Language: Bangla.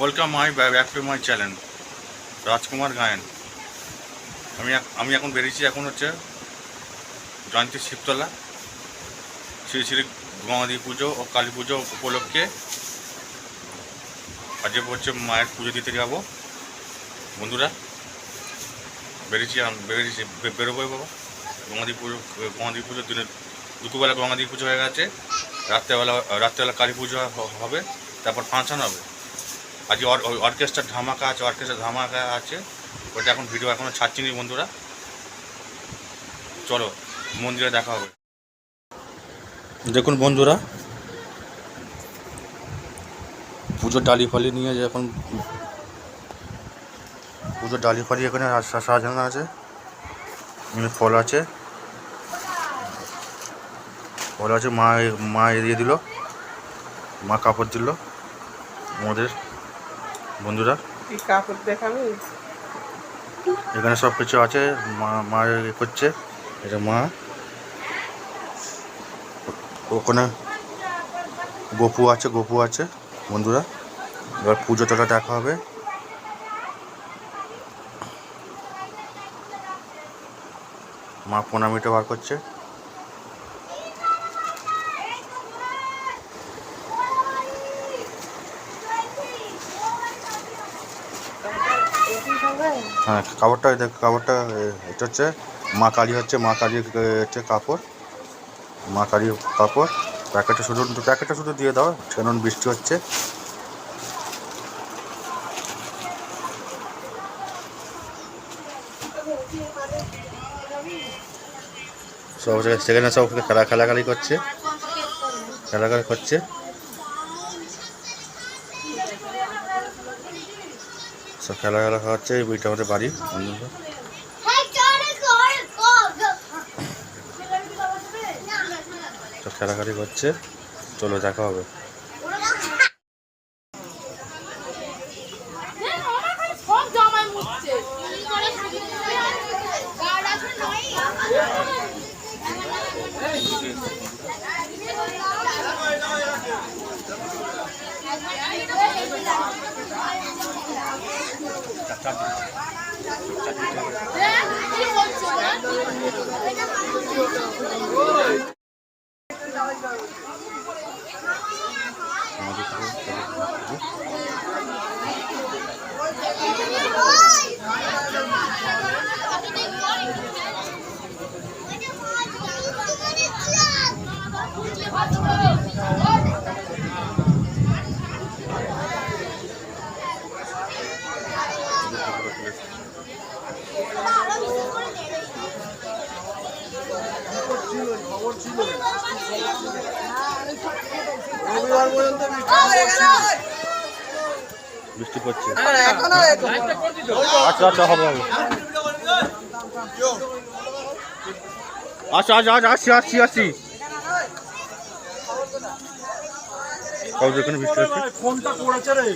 Welcome my back to my channel Rajkumar Gayen আমি আমি এখন বেরিয়েছি এখন হচ্ছে জয়ন্তী শিবতলা, শ্রী শ্রী গঙ্গাদি পুজো ও কালী পুজো উপলক্ষে আজকে হচ্ছে মায়ের পুজো দিতে যাব। বন্ধুরা, বেরিয়েছি বেরিয়েছি বেরোবো বাবা। গঙ্গাদি পুজো, গঙ্গাদি পুজোর দিনে দুপুরবেলা গঙ্গাদি পুজো হয়ে গেছে, রাত্রেবেলা রাত্রেবেলা কালী পুজো হবে, তারপর ফাংশন হবে। আজকে অর- অর্কেস্ট্রার ধামাকা আছে, অর্কেস্ট্রার ধামাকা আছে। ওটা এখন ভিডিও এখনও ছাড়ছিনি বন্ধুরা। চলো, মন্দিরে দেখা হবে। দেখুন বন্ধুরা, পুজোর ডালি ফালি নিয়ে যে এখন পুজোর ডালি ফালি এখানে সাজানো আছে। ফল আছে। ফল আছে, মা মা এড়িয়ে দিল, মা কাপড় দিল, আমাদের। বন্ধুরা এখানে সব কিছু আছে মা মা করছে এটা মা। ওখানে গপু আছে গপু আছে বন্ধুরা। এবার পুজো তোলা দেখা হবে। মা প্রণামিটা বার করছে। হ্যাঁ কাপড়টা দেখ, কাপড়টা এটা হচ্ছে মা কালী হচ্ছে, মা কালীর হচ্ছে কাপড়। মা কালীর কাপড়। প্যাকেটটা শুধু প্যাকেটটা শুধু দিয়ে দাও কেন বৃষ্টি হচ্ছে। সব সেখানে সব খেলা, খেলাখালি করছে। খেলাখালি করছে। সব খেলা খেলা হচ্ছে বইটা আমাদের বাড়ি বন্ধুরা। সব খেলাখালি করছে চলো দেখা হবে। কি বলছো বৃষ্টি পড়ছে। আচ্ছা আচ্ছা হবে হবে। আচ্ছা আচ্ছা আচ্ছা আসছি আসছি আসছি। কাউ এখানে বৃষ্টি হচ্ছে। ফোনটা পড়েছে রে।